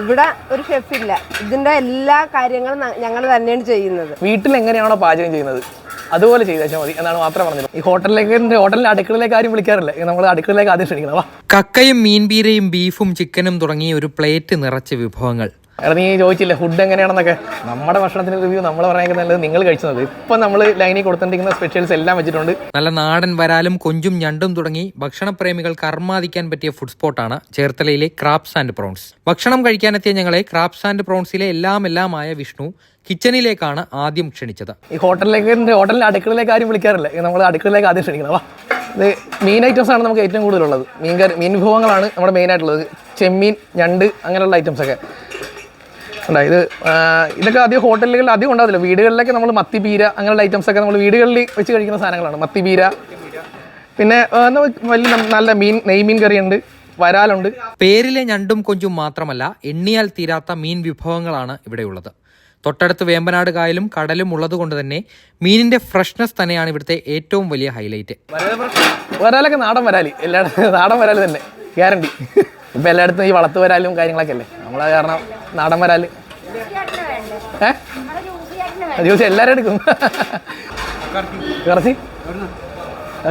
ഇവിടെ ഒരു ഷെഫ് ഇല്ല. ഇതിന്റെ എല്ലാ കാര്യങ്ങളും ഞങ്ങൾ തന്നെയാണ് ചെയ്യുന്നത്. വീട്ടിൽ എങ്ങനെയാണോ പാചകം ചെയ്യുന്നത്? അതുപോലെ ചെയ്താൽ മതി എന്നാണ് മാത്രം പറഞ്ഞത്. ഈ ഹോട്ടലിലേക്ക് ഹോട്ടലിന്റെ അടുക്കളയിലേക്ക് ആരും വിളിക്കാറില്ല. നമ്മൾ അടുക്കളയിലേക്ക് ആദ്യം ക്ഷണിക്കണം. കക്കയും കക്കയും മീൻപീരയും ബീഫും ചിക്കനും തുടങ്ങിയ ഒരു പ്ലേറ്റ് നിറച്ച വിഭവങ്ങൾ. എടാ നീ ചോദിച്ചില്ലേ ഫുഡ് എങ്ങനെയാണെന്നൊക്കെ? നമ്മുടെ ഭക്ഷണത്തിന്റെ റിവ്യൂ നമ്മൾ പറയാൻ നല്ലത് നിങ്ങൾ കഴിച്ചത്. ഇപ്പൊ നമ്മൾ ലൈനിൽ കൊടുത്തിരിക്കുന്ന സ്പെഷ്യൽസ് എല്ലാം വെച്ചിട്ടുണ്ട്. നല്ല നാടൻ വരാലും കൊഞ്ചും ഞണ്ടും തുടങ്ങി ഭക്ഷണപ്രേമികൾ അർമാദിക്കാൻ പറ്റിയ ഫുഡ് സ്പോട്ടാണ് ചേർത്തലയിലെ ക്രാപ്സ് ആൻഡ് പ്രോൺസ് ഭക്ഷണം കഴിക്കാനെത്തിയ ഞങ്ങളെ ക്രാപ്സ് ആൻഡ് പ്രോൺസിലെ എല്ലാം എല്ലാമായ വിഷ്ണു കിച്ചണിലേക്കാണ് ആദ്യം ക്ഷണിച്ചത്. ഈ ഹോട്ടലിലേക്ക് ഹോട്ടലിൽ അടുക്കളയിലേക്ക് ആരും വിളിക്കാറില്ല. നമ്മൾ അടുക്കളയിലേക്ക് ആദ്യം ക്ഷണിക്കണം. വാ. ഇത് മീൻ ഐറ്റംസ് ആണ് നമുക്ക് ഏറ്റവും കൂടുതലുള്ളത്. മീൻ മീൻ വിഭവങ്ങളാണ് നമ്മുടെ മെയിൻ ആയിട്ടുള്ളത്. ചെമ്മീൻ ഞണ്ട് അങ്ങനെയുള്ള ഐറ്റംസ് ഒക്കെ. ഇത് ഇതൊക്കെ അധികം ഹോട്ടലുകളിൽ അധികം ഉണ്ടാവില്ല വീടുകളിലൊക്കെ നമ്മൾ മത്തി പീര അങ്ങനെയുള്ള ഐറ്റംസ് ഒക്കെ നമ്മൾ വീടുകളിൽ വെച്ച് കഴിക്കുന്ന സാധനങ്ങളാണ്. മത്തി പീര. പിന്നെ വലിയ നല്ല മീൻ നെയ്മീൻ കറിയുണ്ട്. വരാലുണ്ട്. പേരിലെ ഞണ്ടും കൊഞ്ചും മാത്രമല്ല എണ്ണിയാൽ തീരാത്ത മീൻ വിഭവങ്ങളാണ് ഇവിടെയുള്ളത് തൊട്ടടുത്ത് വേമ്പനാട് കായലും കടലും ഉള്ളതുകൊണ്ട് തന്നെ മീനിന്റെ ഫ്രഷ്നെസ് തന്നെയാണ് ഇവിടുത്തെ ഏറ്റവും വലിയ ഹൈലൈറ്റ് വരാലൊക്കെ നാടൻ വരാലി. എല്ലായിടത്തും നാടൻ വരാലി തന്നെ. ഗ്യാരണ്ടി ഇപ്പം എല്ലായിടത്തും ഈ വളർത്തു വരാലും കാര്യങ്ങളൊക്കെ അല്ലേ? നമ്മളെ കാരണം നാടൻ വരാൽ. ഏഹ് ജ്യൂസ് എല്ലാവരും എടുക്കും. കറച്ചി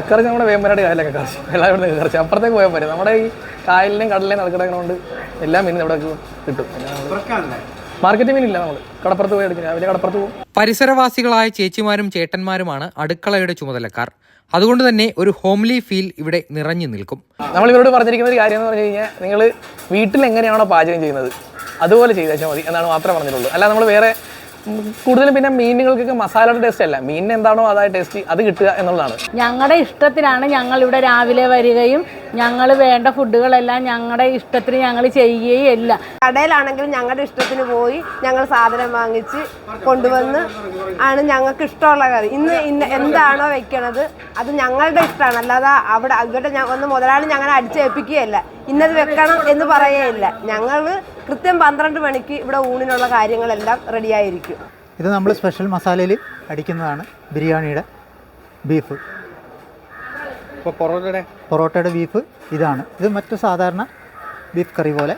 കറച്ചി നമ്മുടെ വേമ്പനാട് കായലൊക്കെ കറച്ചി എല്ലാവരും കറച്ചി അപ്പുറത്തേക്ക് പോയാൽ പോരെ. നമ്മുടെ ഈ കായലിനെയും നടക്കണ കൊണ്ട് എല്ലാം മീനും ഇവിടെ കിട്ടും. മാർക്കറ്റ് മീനില്ല നമ്മൾ കടപ്പുറത്ത് പോയി എടുക്കും രാവിലെ കടപ്പുറത്ത് പോകും. പരിസരവാസികളായ ചേച്ചിമാരും ചേട്ടന്മാരുമാണ് അടുക്കളയുടെ ചുമതലക്കാർ. അതുകൊണ്ട് തന്നെ ഒരു ഹോംലി ഫീൽ ഇവിടെ നിറഞ്ഞു നിൽക്കും. നമ്മൾ ഇവരോട് പറഞ്ഞിരിക്കുന്ന ഒരു കാര്യം എന്ന് പറഞ്ഞു കഴിഞ്ഞാൽ നിങ്ങൾ വീട്ടിൽ എങ്ങനെയാണോ പാചകം ചെയ്യുന്നത് അതുപോലെ ചെയ്തേച്ചാൽ മതി എന്നാണ് മാത്രമേ പറഞ്ഞിട്ടുള്ളൂ. അല്ല നമ്മൾ വേറെ കൂടുതലും പിന്നെ മീനുകൾക്കൊക്കെ മസാലയുടെ ടേസ്റ്റ് അല്ല. മീനിന് എന്താണോ അതായ ടേസ്റ്റ് അത് കിട്ടുക എന്നുള്ളതാണ്. ഞങ്ങളുടെ ഇഷ്ടത്തിനാണ് ഞങ്ങൾ ഇവിടെ രാവിലെ വരികയും ഞങ്ങൾ വേണ്ട ഫുഡുകളെല്ലാം ഞങ്ങളുടെ ഇഷ്ടത്തിന് ഞങ്ങൾ ചെയ്യുകയില്ല. ഇല്ല കടയിലാണെങ്കിലും ഞങ്ങളുടെ ഇഷ്ടത്തിന് പോയി ഞങ്ങൾ സാധനം വാങ്ങിച്ച് കൊണ്ടുവന്ന് ആണ് ഞങ്ങൾക്ക് ഇഷ്ടമുള്ള കറി. ഇന്ന് ഇന്ന എന്താണോ വെക്കണത് അത് ഞങ്ങളുടെ ഇഷ്ടമാണ് അല്ലാതെ അവിടെ ഇവിടെ ഒന്ന് മുതലാളി ഞങ്ങളെ അടിച്ചേൽപ്പിക്കുകയല്ല. ഇന്നത് വെക്കണം എന്ന് പറയുകയില്ല. ഞങ്ങൾ കൃത്യം പന്ത്രണ്ട് മണിക്ക് ഇവിടെ ഊണിനുള്ള കാര്യങ്ങളെല്ലാം റെഡിയായിരിക്കും. ഇത് നമ്മൾ സ്പെഷ്യൽ മസാലയിൽ അടിക്കുന്നതാണ് ബിരിയാണിയുടെ ബീഫ്. പൊറോട്ടയുടെ പൊറോട്ടയുടെ ബീഫ് ഇതാണ്. ഇത് മറ്റു സാധാരണ ബീഫ് കറി പോലെ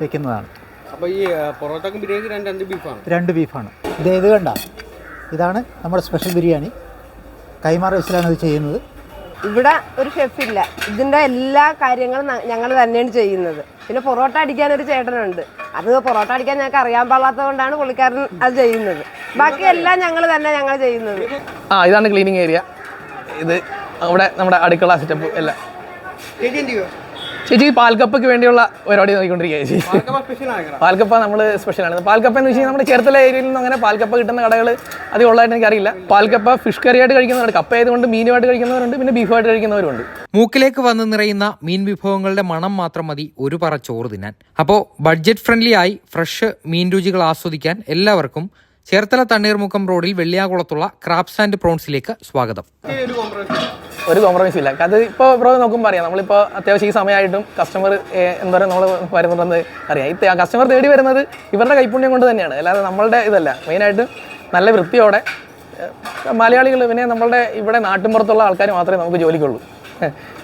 വെക്കുന്നതാണ്. അപ്പോൾ ഈ പൊറോട്ടക്കും ബിരിയാണി രണ്ട് രണ്ട് ബീഫാണ് രണ്ട് ബീഫാണ് ഇത് ഇത് കണ്ട? ഇതാണ് നമ്മുടെ സ്പെഷ്യൽ ബിരിയാണി. കൈമാറ വെച്ചിലാണ് ഇത് ചെയ്യുന്നത്. ഇവിടെ ഒരു ഷെഫ് ഇല്ല. ഇതിന്റെ എല്ലാ കാര്യങ്ങളും ഞങ്ങൾ തന്നെയാണ് ചെയ്യുന്നത്. പിന്നെ പൊറോട്ട അടിക്കാൻ ഒരു ചേട്ടനുണ്ട്. അത് പൊറോട്ട അടിക്കാൻ ഞങ്ങൾക്ക് അറിയാൻ പാടാത്തത് കൊണ്ടാണ് പുള്ളിക്കാരൻ അത് ചെയ്യുന്നത്. ബാക്കി എല്ലാം ഞങ്ങൾ തന്നെ ഞങ്ങൾ ചെയ്യുന്നത്. ആ ഇതാണ് ക്ലീനിങ് ഏരിയ ഇത് അവിടെ നമ്മുടെ അടുക്കള സെറ്റപ്പ് എല്ലാം. ചേച്ചി പാൽക്കപ്പയ്ക്ക് വേണ്ടിയുള്ള പരിപാടി നോക്കിക്കൊണ്ടിരിക്കുകയാണ് ചേച്ചി. സ്പെഷ്യലാണ് പാൽക്കപ്പ നമ്മൾ സ്പെഷ്യലാണ് പാൽക്കപ്പ എന്ന് വെച്ച് കഴിഞ്ഞാൽ നമ്മുടെ ചേർത്തല ഏരിയയിൽ നിന്നും അങ്ങനെ പാൽക്കപ്പ കിട്ടുന്ന കടകൾ അധികം ഉള്ളതായിട്ട് എനിക്കറിയില്ല പാൽക്കപ്പ ഫിഷ് കറിയായിട്ട് കഴിക്കുന്നവരുണ്ട്. കപ്പ ആയതുകൊണ്ട് മീനുമായിട്ട് കഴിക്കുന്നവരുണ്ട്. പിന്നെ ബീഫായിട്ട് കഴിക്കുന്നവരുണ്ട് മൂക്കിലേക്ക് വന്ന് നിറയുന്ന മീൻ വിഭവങ്ങളുടെ മണം മാത്രം മതി ഒരു പറ ചോറ് തിന്നാൻ. അപ്പോൾ ബഡ്ജറ്റ് ഫ്രണ്ട്ലി ആയി ഫ്രഷ് മീൻ രുചികൾ ആസ്വദിക്കാൻ എല്ലാവർക്കും ചേർത്തല തണ്ണീർമുക്കം റോഡിൽ വെള്ളിയാകുളത്തുള്ള ക്രാപ്സ് ആൻഡ് പ്രോൺസിലേക്ക് സ്വാഗതം. ഒരു കോംപ്രമൈസും ഇല്ല. അത് ഇപ്പോൾ ബ്രോ നോക്കുമ്പോൾ അറിയാം. നമ്മളിപ്പോൾ അത്യാവശ്യം ഈ സമയമായിട്ടും കസ്റ്റമർ എന്താ പറയുക നമ്മൾ വരുന്നുണ്ടെന്ന് അറിയാം. ഈ കസ്റ്റമർ തേടി വരുന്നത് ഇവരുടെ കൈപ്പുണ്യം കൊണ്ട് തന്നെയാണ്. അല്ലാതെ നമ്മളുടെ ഇതല്ല. മെയിനായിട്ട് നല്ല വൃത്തിയോടെ മലയാളികൾ പിന്നെ നമ്മളുടെ ഇവിടെ നാട്ടിൻപുറത്തുള്ള ആൾക്കാർ മാത്രമേ നമുക്ക് ജോലിക്കുള്ളൂ.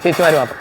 ചേച്ചിമാർ മാത്രം.